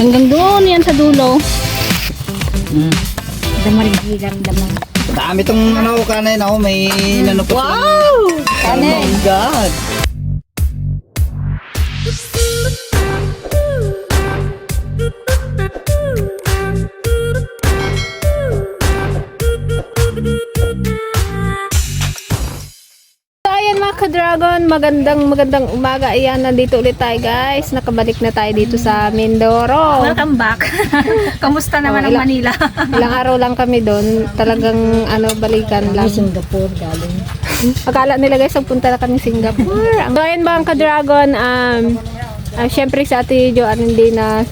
Hanggang doon yan sa dulo. Hmm. Damarigigan damang. Dami tong ano, kanay na ako. May nanupot. Wow! Oh my God. Ka-dragon, magandang magandang umaga. Ayan, nandito ulit tayo guys. Nakabalik na tayo dito sa Mindoro. Welcome back. Kamusta naman Oh, ang ilang- Manila? Ilang araw lang kami doon. Talagang ano, balikan lang. Singapore galing. Akala nila guys, punta na kami Singapore. So, ayan mga ka-dragon, um, ah, syempre sa ate Joanne hindi na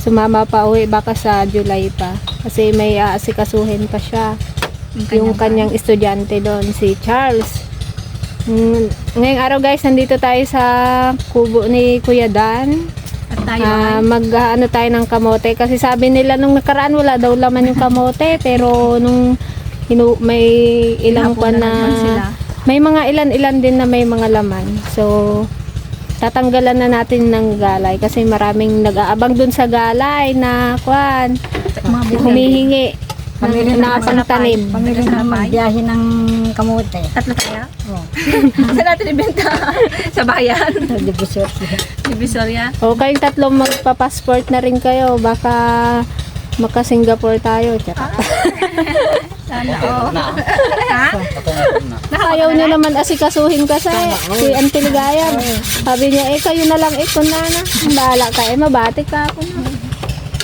sumama pa uwi. Baka sa July pa. Kasi may aasikasuhin pa siya. yung kanyang estudyante doon, si Charles. Mm, ngayong araw guys, nandito tayo sa kubo ni Kuya Dan. At tayo ay mag ano tayo ng kamote kasi sabi nila nung nakaraan wala daw laman yung kamote pero nung hinu, may ilang pa na sila. may mga ilan-ilan din na may mga laman. So tatanggalan na natin ng galay kasi maraming nag-aabang dun sa galay na kwan humihingi Pamili na ng pangtanim. Pamili ng biyahe ng kamote. Tatlo kaya? Oo. Saan natin ibenta? sa bayan? Sa Divisoria. Divisoria? O kayong tatlo magpa-passport na rin kayo baka maka-Singapore tayo. Tsaka. Sana oo. Ha? Ayaw niyo naman asikasuhin kasi si Auntie Ligaya. Sabi niya, eh kayo na lang eh kung na na. Bahala ka eh, mabati ka ako na.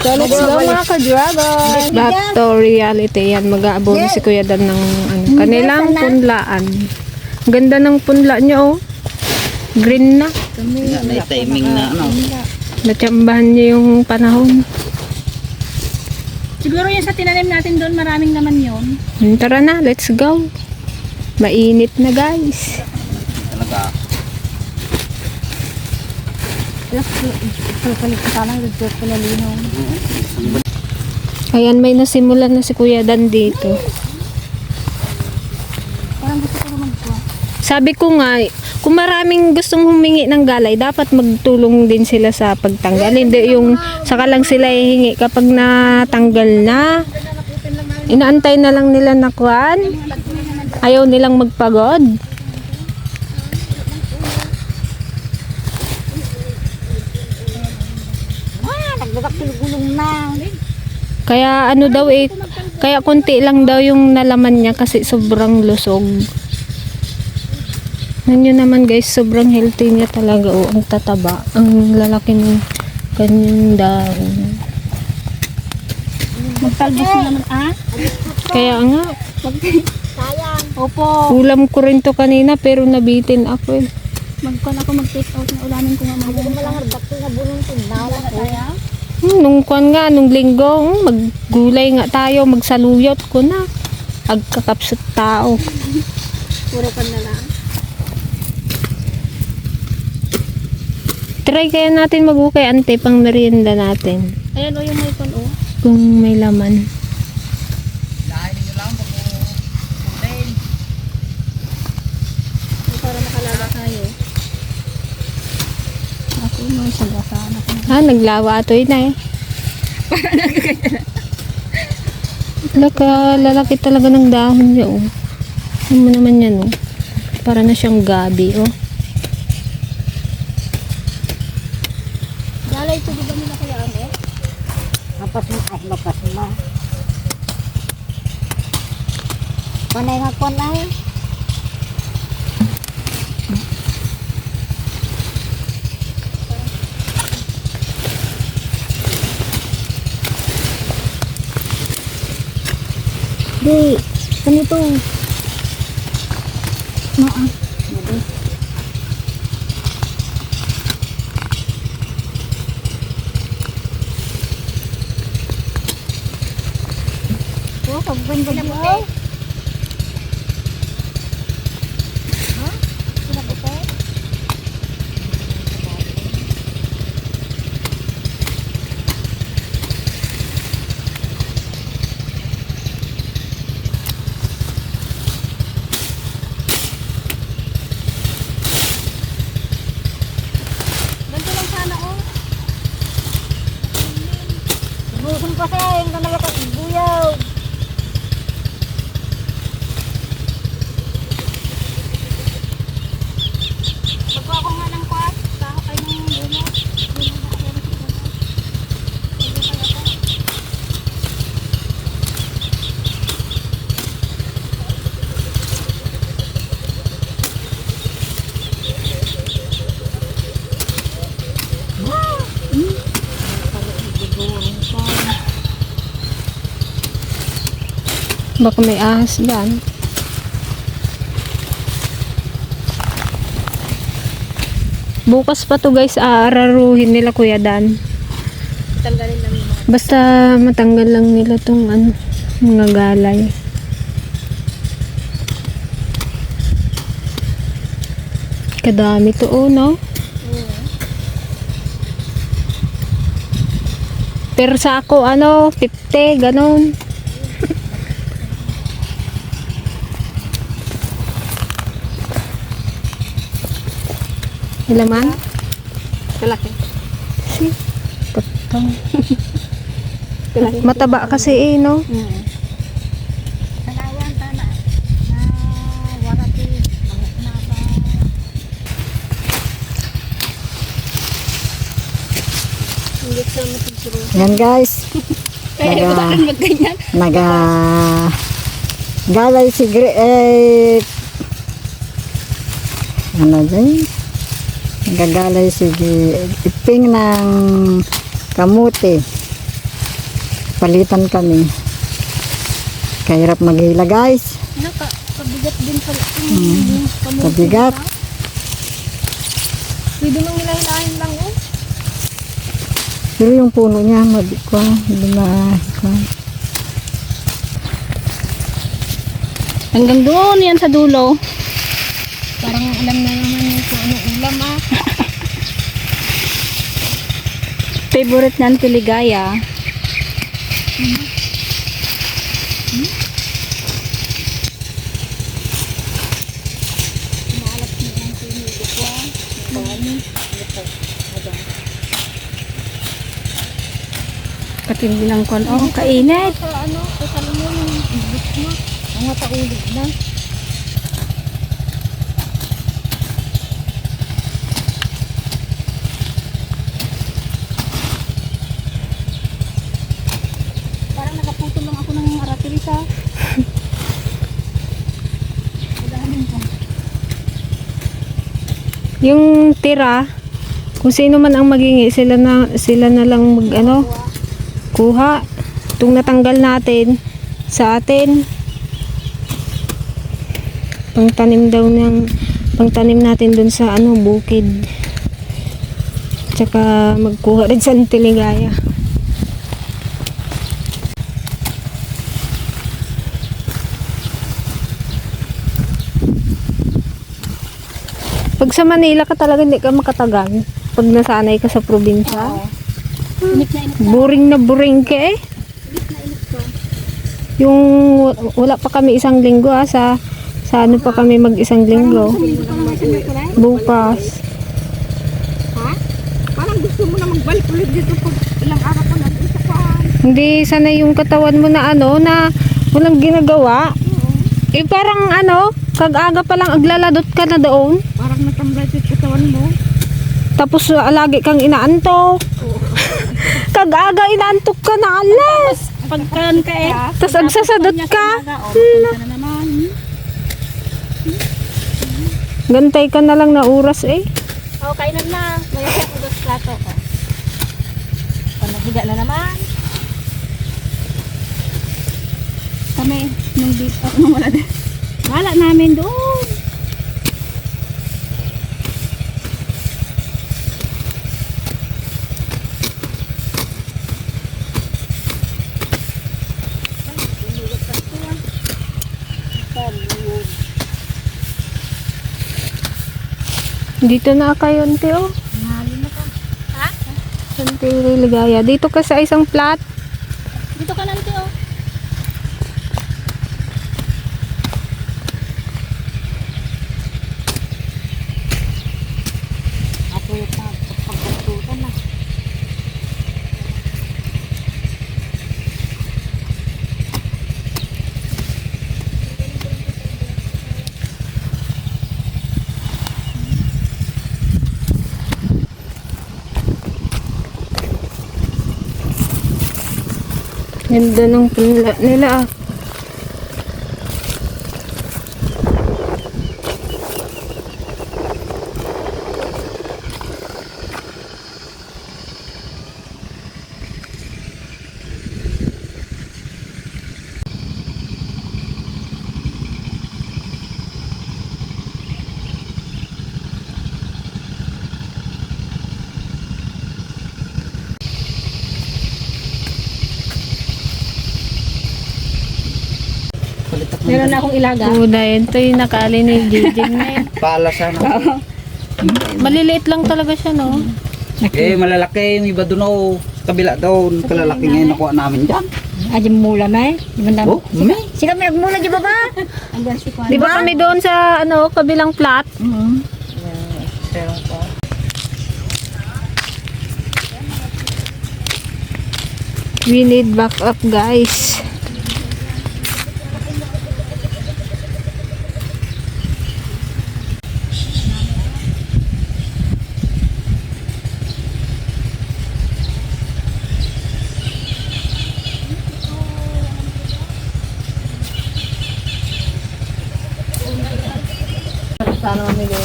So let's go mga ka-dragon. Back to reality yan. Mag-aabono si Kuya Dan ng ano, kanilang punlaan. Ang Ganda ng punla niya oh. Green na. Nga, May timing na ano. Natsambahan niya yung panahon. Siguro yung sa tinanim natin doon, maraming naman yun. Hmm, Tara na, let's go. Mainit na guys. Ayan, may nasimulan na si Kuya Dan dito. Sabi ko nga, kung maraming gustong humingi ng galay, dapat magtulong din sila sa pagtanggal. Hindi yung saka lang sila hihingi kapag natanggal na. Inaantay na lang nila na kuhan. Ayaw nilang magpagod. Ah, nagbabakil-gulong na. Kaya ano daw eh, kaya konti lang daw yung nalaman niya kasi sobrang lusog. Nanyo naman guys, sobrang healthy niya talaga. Oh, ang tataba. Ang lalaki ng kanyang dahon. Magtalbos na naman, ah? Kaya nga, Sayang. Opo. ulam ko rin to kanina pero nabitin ako eh. Magkon ako mag-take out ng ulamin ko nga mga. Hindi lang bakil na bulong ko. Nawa ko. Hmm, nung kwan nga, nung linggo, hmm, maggulay nga tayo, magsaluyot ko na. Agkakapsat tao. Puro pan na lang. Try kaya natin mag-ukay ante pang merienda natin. Ayan o yung may kon o. Kung may laman. Para makalaga tayo. Ako no, sagasaan ako. Ah, naglawa ito na eh. Laka, lalaki talaga ng dahon niya oh. Ano mo naman yan oh. Para na siyang gabi oh. Galay ito, di ba nila kaya ano? Mapas mo, ay mapas mo. Panay nga panay. Di, ganito. Maa. Oh, pagbanda di ay. Ha? Pinaputi? Ganito lang sana oh. Baka may ahas dyan. Bukas pa to guys, aararuhin nila Kuya Dan. Tanggalin lang yung mga. Basta matanggal lang nila tong ano, mga galay. Kadami to oh, no? Pero sa ako, ano, 50, ganun. Ilan man? Kalaki. Si, patang. Mataba kasi eh, no? Matiguro. Yan guys. Eh, Naga-? Naga galay si Gre eh, ano dyan? Nagagalay si Gi- Iping ng kamuti. Palitan kami. Kahirap maghila guys. Naka, kabigat din pala. Hmm. Kabigat. Pwede mong hilahin lang oh. Pero yung puno niya, mabikwa. Hindi ma... Hanggang doon yan sa dulo. Parang alam na naman yung kung anong ulam ah. Favorite ng tiligaya. Katindi ng kon. Oh, kainit. Ano, sa salmon ibig mo. Mga taulig na. Parang nakaputol lang ako ng aratirisa. Madaming ko. Yung tira, kung sino man ang magingi, sila na, sila na lang mag ano, kuha. Itong natanggal natin sa atin. Pangtanim daw ng pangtanim natin dun sa ano, bukid. Tsaka magkuha rin sa Antiligaya. Pag sa Manila ka talaga hindi ka makatagal. Pag nasanay ka sa probinsya. Init na init. Boring na boring ka eh. Yung wa- wala pa kami isang linggo ah, sa sa ano pa kami mag isang linggo. Bukas. Ha? Parang gusto mo na magbalik ulit dito pag ilang araw pa natin sa kan. Hindi sana yung katawan mo na ano na walang ginagawa. Eh parang ano, kag-aga pa lang aglaladot ka na doon. Parang natambay sa katawan mo. Tapos uh, lagi kang inaantok. kag-aga inaantok ka na alas. Pagkaan ka eh. Tapos agsasadot ka. Na naman. Gantay ka na lang na oras eh. Oh, kainan na. May ako dos plato ko. Panahiga na naman. Kami, nung ako nung wala din. Wala namin doon. Dito na kayo, ante, oh. Ante, ligaya. Dito ka sa isang flat. Ganda ng punla nila, ah. Meron na akong ilaga. Una yun. Ito yung nakali ni Jijing na. Pala siya na. Maliliit lang talaga siya, no? Eh, malalaki yung iba doon oh. Sa kabila doon. Kalalaki ngayon nakuha namin dyan. Aji mula na eh. Di ba na? Oh, may. Sika may nagmula di ba ba? Andiyan si Kwan. Di ba kami doon sa, ano, kabilang flat? We need backup, guys.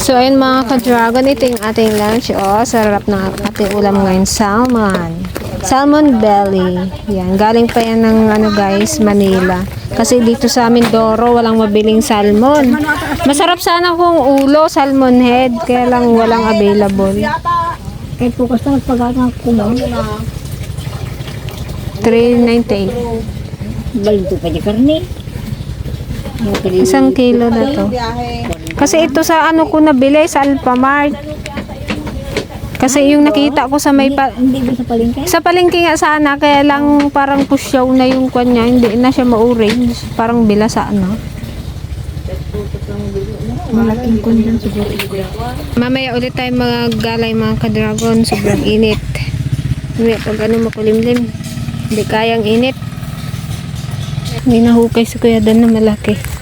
So, ayun mga ka-dragon, ito yung ating lunch. Oh, sarap ng ating ulam ngayon. Salmon. Salmon belly. Yan. Galing pa yan ng, ano guys, Manila. Kasi dito sa amin, Doro, walang mabiling salmon. Masarap sana kung ulo, salmon head. Kaya lang walang available. Kahit po kasi pagkakang kumaw. 398. Balito pa di karne. Isang kilo na to. Kasi ito sa ano ko nabili sa Alphamart. Kasi yung nakita ko sa may pa- Hindi sa palengke? Sa palengke nga sana, kaya lang parang pusyaw na yung kanya, hindi na siya ma-orange. Parang bilasa na. Malaking kun dyan siguro. Mamaya ulit tayo mga galay mga ka-dragon. Sobrang init. Mamaya pag ano makulimlim. Hindi kayang init. Hindi nahukay si Kuya Dan na malaki.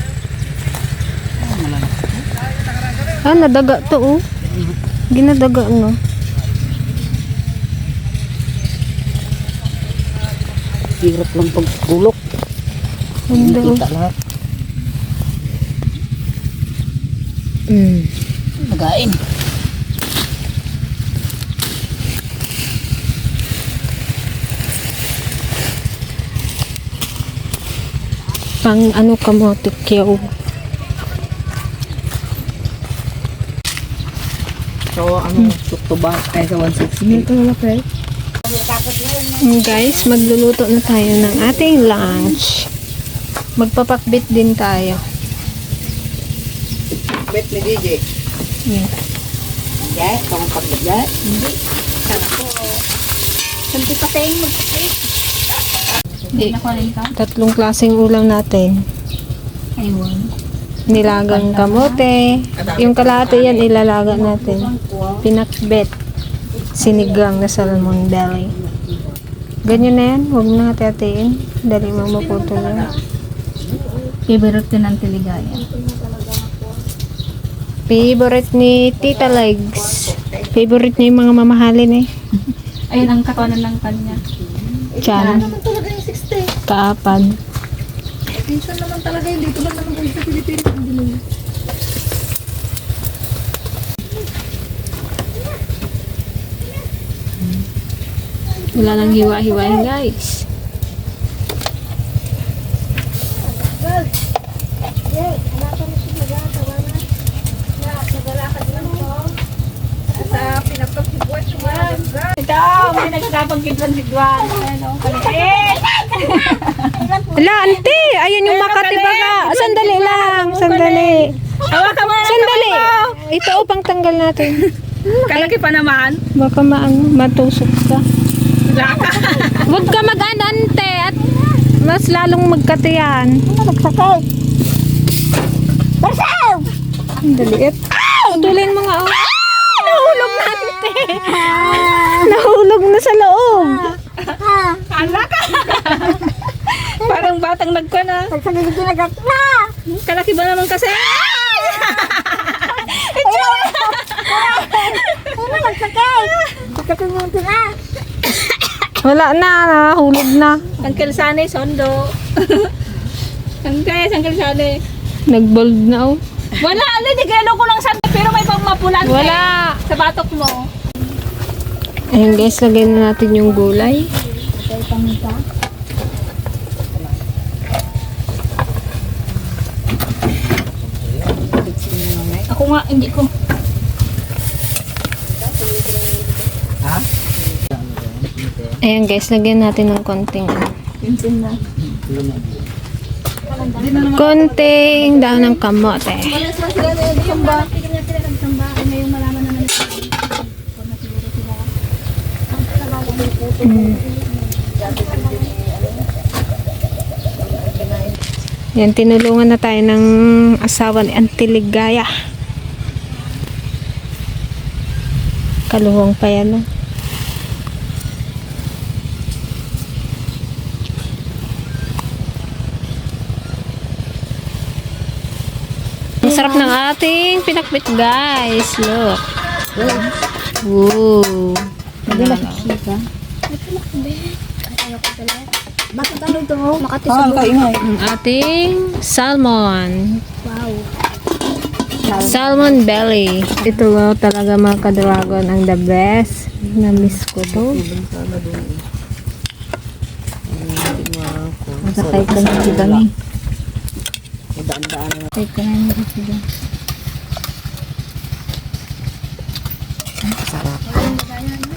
Ah, nadaga to oh. Ginadaga no. Hirap lang pagkulok. Oh. Kita lahat. Mm. Magain. Pang ano kamote kyaw. So, ano, sukto ba? Ay, sa 160. Mm, guys, magluluto na tayo ng ating lunch. Magpapakbit din tayo. Bet ni DJ. Yan. Yes, kung pagbigay. Santi pa tayong mag-plate. Di, Ako rin ka? tatlong klaseng ulam natin. Ayun. Nilagang kamote. Yung kalahati yan, ilalaga natin. Pinakbet. Sinigang na salmon belly. Ganyan na yan. Huwag na hati-hatiin. Dali mo maputo yan. Favorite din ng tiligaya. Favorite ni Tita Legs. Favorite niya yung mga mamahalin eh. Ayun ang kakanan ng kanya. 60. Kaapan. Pinsan naman talaga yun. Dito lang naman sa Pilipinas. Hindi mo yun. Wala nang hiwa-hiwain guys. Ito, may nagkakapagkitlan si Juan. Ano. Ala, ante! Ayun yung Makati baga. Sandali lang. Sandali. Hawakan mo na Sandali. Ito upang tanggal natin. Kalaki pa naman. Baka maano, matusok ka. Huwag ka mag-ano, ante. At mas lalong magkatiyan. Nagsakay. Barsaw! Ang daliit. Putulin mo nga. Oh. Nahulog na, ante. Nahulog na sa loob. Ala ka. Parang batang nagka na. Pagsalit kinagat na! Kalaki ba naman kasi? Ano nagsakay? Pagkatumunti na! Wala na, nahulog na. Uncle Sane, sondo. Uncle, Uncle Sane. Nag-bold na, oh. Wala, alay, di gano ko lang sana. Pero may pang mapulan. Wala. Sa batok mo. Ayun guys, lagay na natin yung gulay. Ako nga, hindi ko. Ayan guys, lagyan natin ng konting ano. Konting daon ng kamote. Mm. Yan, tinulungan na tayo ng asawa ni Auntie Ligaya. Kaluwang pa yan, no? Ang sarap ng ating pinakbit, guys. Look. Woo. Bakit ano ito? Makati Ah, kaingay. Ang ating salmon. Wow. Salmon belly. Ito wow, talaga mga ka-dragon ang the best. Na-miss ko to. Masakay ka na si Dami. Masakay ka na si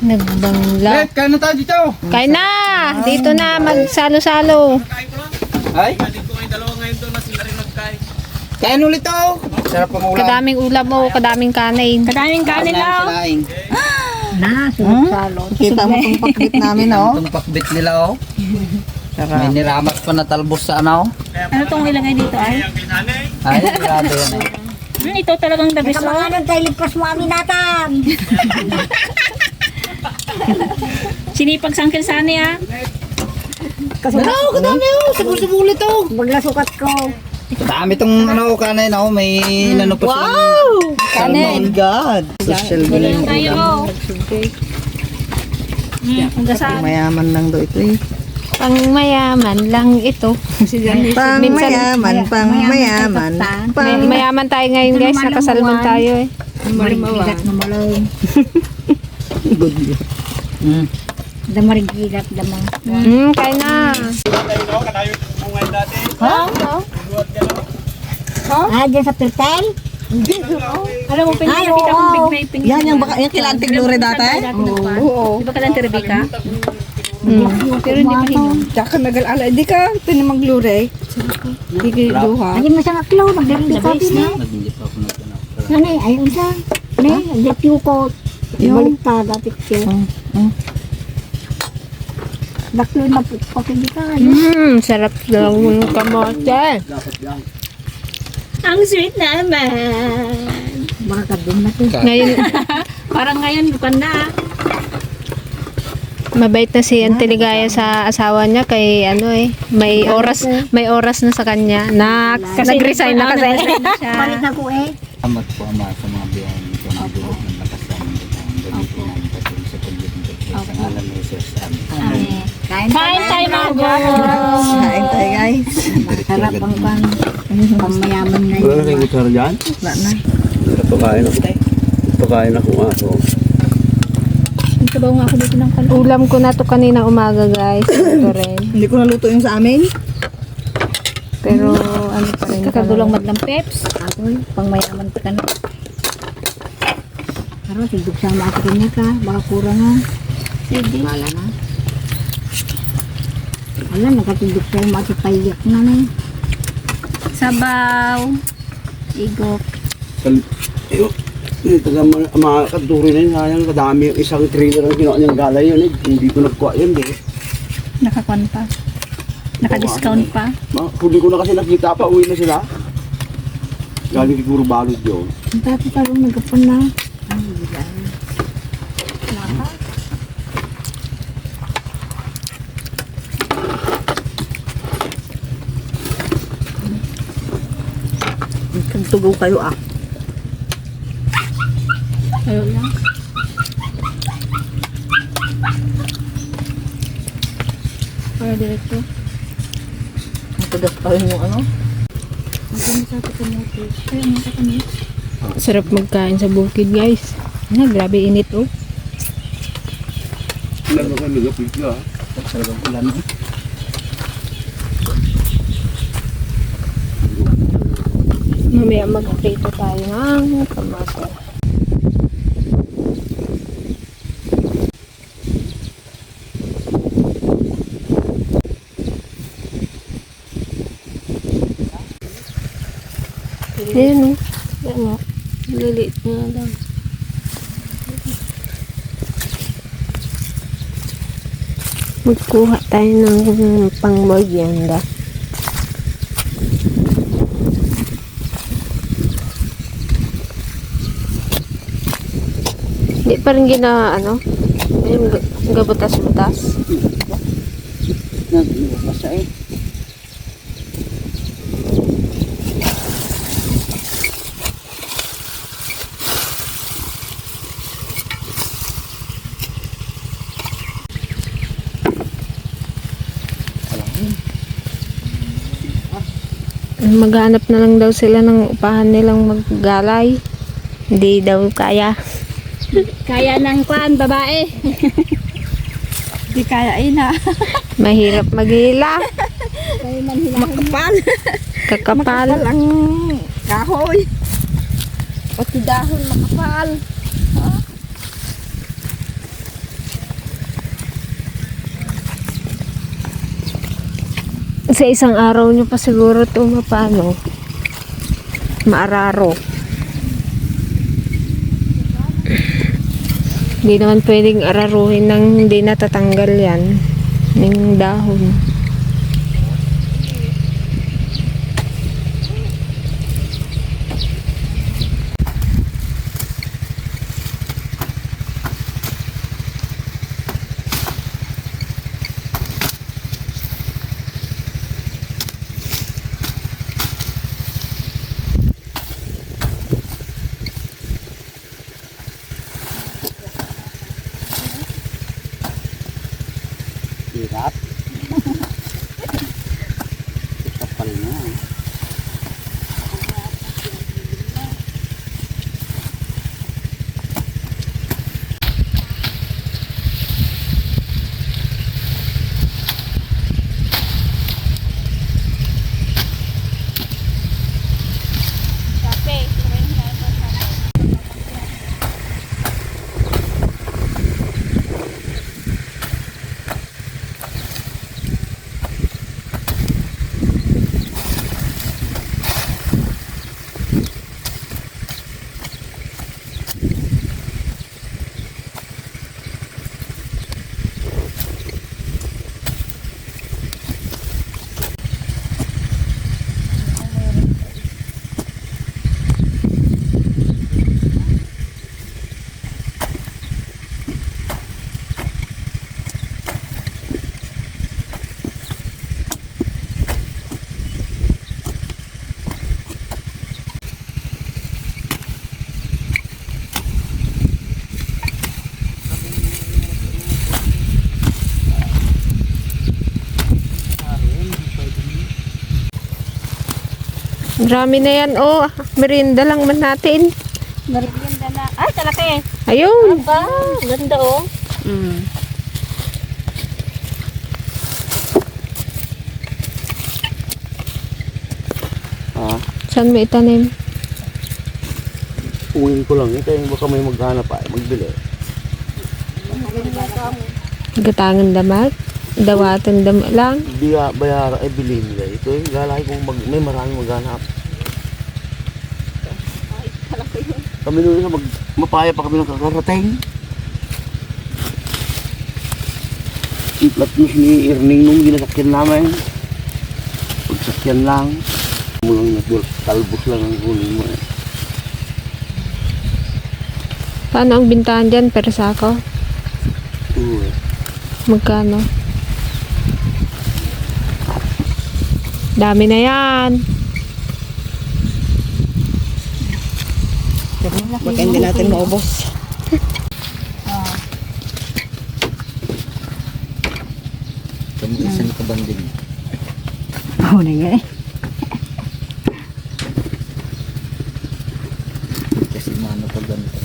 Nagbangla. Eh, kain na tayo dito. Kain na! Dito na, magsalo-salo. Ay? Kain ulit to. Sarap ang ulam. Kadaming ulam mo, kadaming kanin. Kadaming kanin lang. Sinaing. Na, sunod-salo. Kita mo itong pakbit namin, oh. Itong pakbit nila oh. May niramat pa na talbos sa ano. Ano tong ilagay dito ay? Ay, grabe yan eh. Hmm, ito talagang the best. oh. Kamangalan tayo ligpas mo amin natin. Sinipag sa Uncle Sunny ah. Ano, kadami, oh. Sabul-sabuli to. Bagla sukat ko. Dami tong ano kanay na oh, may inano pa sila. Salmon. God. Social media. Ayan tayo. Hmm, ang. Mayaman lang daw ito eh. Pang mayaman lang ito. Pang Minsan- mayaman, pang mayaman. May, mayaman tayo ngayon guys, nakasalmon tayo eh. Marigigat na malay. Mm. Damarigigat damang. Hmm, kain na. Ah, dyan sa Pirtel? Alam mo, pinakita kong big may. Yan, yung, baka, yung kila Auntie Glory dati? Oo. Di ba kailan Rebecca? Pero hindi pa hinom. Tsaka nagal-ala. Di ka, tinimang glure. Di ka duha. Ay, masang aklo, magdalindi ka din eh. Hindi pa ako. Yan eh, ayun isa. Ne, agad yung. Ibalik ka, dapat siya. Daklo na po, pakindi ka. Hmm, sarap daw ng kamote. Ang sweet naman. Baka ka doon na to. Ngayon, Parang ngayon, bukan na. mabait na si Auntie Ligaya sa asawa niya kay ano eh, may oras, may oras na sa kanya. Na, nag-resign na kasi. Palit na ko eh. Salamat po ama sa mga biyahe nito na dulot ng lakas sa amin. Gamitin namin patuloy sa pagdating sa ngalan ni Jesus. Amen. Kain tayo mga girls. Kain tayo guys. Sarap ang pang pangmayaman na Wala na kayong kutsara dyan? Wala na. Napakain ako. Napakain ako ng aso. Sabaw nga ako dito ng kalong. Ulam ko na to kanina umaga guys. Ito rin. Hindi ko naluto yung sa amin. Pero ano pa rin. Kakagulang madlang peps. Ako, pangmayaman pa ka na. Pero tigog sa mga kanya ka. Baka kurang nga. Sige. Wala na. Wala, nakatigog sa mga payak na na eh. Sabaw. Igop. Iyo, Hindi taga mga, mga kaduri na yun. Sayang kadami yung isang trailer ang ginawa niyang galay yun eh. Hindi ko nagkuha yun eh. Nakakuan pa. Naka-discount pa. Ma, huli ko na kasi nakita pa. Uwi na sila. Galing siguro balod yun. Ang tati parang nagkapon na. Tugaw kayo ah. Ayaw lang. Para direkto. Tugas pa rin yung ano. Sarap magkain sa bukid guys. Na, grabe init oh. Lalo ka nilapit ka. Sarap ang ulam. Mamaya mag-prito tayo ng kamato. Ayan o. Ayan o. Liliit na lang. Magkuha tayo ng pang merienda. Hindi pa rin gina, ano, yung ga- gabutas-butas. Nagbukas eh. Maghanap na lang daw sila ng upahan nilang maggalay. Hindi daw kaya. Kaya ng kwan, babae. Di kaya ina. Mahirap maghila. Makapal. Kakapal. Makapal ang kahoy. Pati dahon makapal. Sa isang araw nyo pa siguro ito mapano. Maararo. Hindi naman pwedeng araruhin ng hindi natatanggal yan. Ng dahon. Marami na yan. Oh, merienda lang man natin. Merienda na. Ay, talaki. Ayun. Aba, ganda oh. Mm. Ah, Saan mo itanim? uwin ko lang. Ito yung baka may maghanap ay magbili. Gatangan damat? Dawatan dam lang? Hindi ka bayara ay bilhin nila. Ito yung galay kung mag, may maraming maghanap. Kami nung isa mag, mapaya pa kami ng kakarating. Iplat mo ni Erning nung ginasakyan namin. Pagsakyan lang. Mulang nagbulas, talbos lang ang kunin mo eh. Paano ang bintahan dyan per sako? Oo eh. Magkano? Dami na yan. Baka hindi natin maubos. Kami isang kabanding. Oo na yan eh. Kasi mano pag ganito.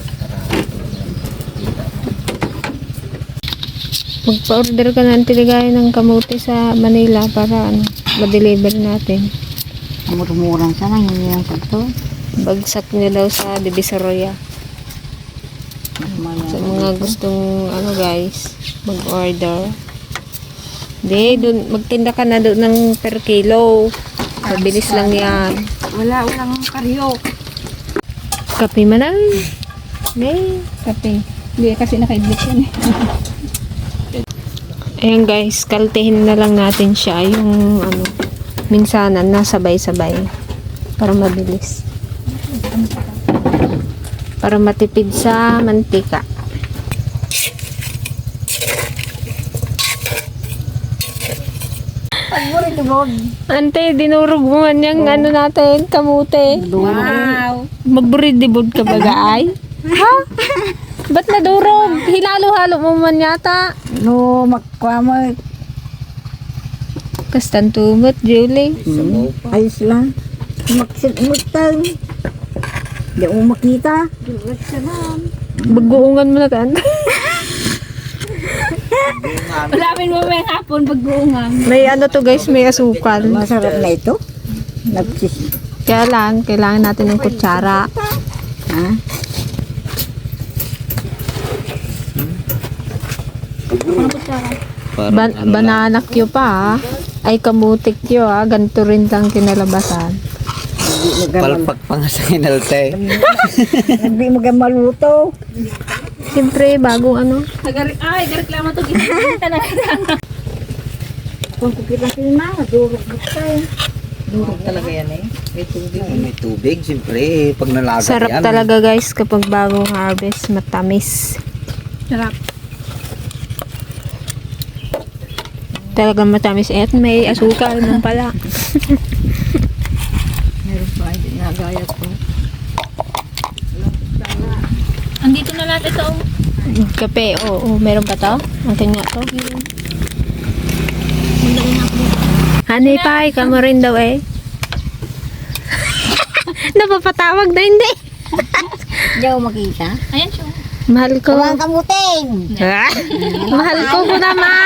Magpa-order ka ng tiligay ng kamote sa Manila para ano, ma-deliver natin. Murmuran sana, hindi lang sakto. Bagsak niya daw sa Divisoria. Sa mga gustong ano guys, mag-order. Di, dun, magtinda ka na doon ng per kilo. Mabilis lang yan. Wala, walang karyo. Kape man ay. May. Kape. Hindi, kasi nakaidlit yan eh. Ayan guys, kaltehin na lang natin siya yung ano, minsanan na sabay-sabay para mabilis. Para matipid sa mantika. Ante, dinurog mo man yung ano natin, kamute. Wow! Magburidibod ka ba ay? Ha? Ba't nadurog? Hinalo-halo mo man yata. No, makwa mo. Kastan tumot, Julie. Hmm, ayos lang. Magsimutang. Hindi mo makita. Baguungan mo na tan. Malamin mo may hapon pag-uungan. may ano to guys, may asukal. Masarap na ito. Nagsis... Kaya lang, kailangan natin ng kutsara. Ha? Ban banana kyo pa ah. Ay kamutik kyo ah. Ganito rin lang kinalabasan. Palpak pa nga sa kinalte. Hindi mo gan maluto. Siyempre, bagong ano. Ay, gareklamo to. Gisita na Kung kukita si ma, durog mo tayo. May tubig, siyempre. Pag nalaga Sarap yan. talaga guys kapag bagong harvest. Matamis. Sarap. Talaga matamis. At may asukal naman pala. Meron pa, hindi nagaya ko. Andito na lahat ito. Kape, oo. Oh, meron pa to? Akin nga to. Honey pie, ka mo rin daw eh. Napapatawag na hindi. Hindi ako makita. Ayan siya. Mahal ko. Kawang kamutin! Ah, Mahal ko ko na ma.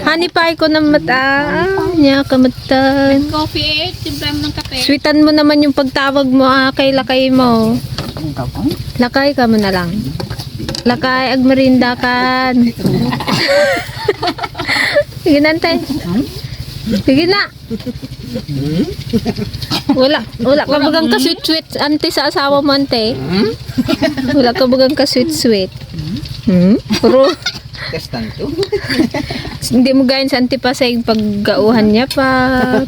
Honey pie ko na mata. Nya kamatan. Coffee, timpla mo ng kape. Sweetan mo naman yung pagtawag mo ah, kay lakay mo. Lakay ka mo na lang. Lakay, agmerinda kan. Sige nante. Sige na. Wala, wala ka bagang ka sweet sweet ante sa asawa mo ante. Wala ka bagang ka sweet sweet. Hmm? Puro Kastan to. hindi mo gayon sa ante pa sa paggauhan niya pa,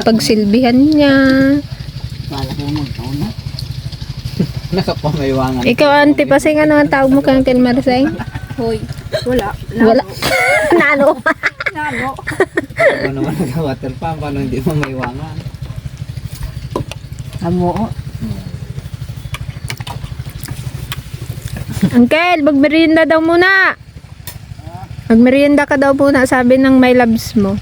pagsilbihan niya. Nakapamaywangan. Ikaw ante pa sa ano ang tawag mo kang ken Marsay? Hoy. Wala. Wala. Nano. Nalo. Ano naman nag-water pump, paano hindi mo maywangan? Amo. Uncle, magmerienda daw muna. Magmerienda ka daw muna, sabi ng my loves mo.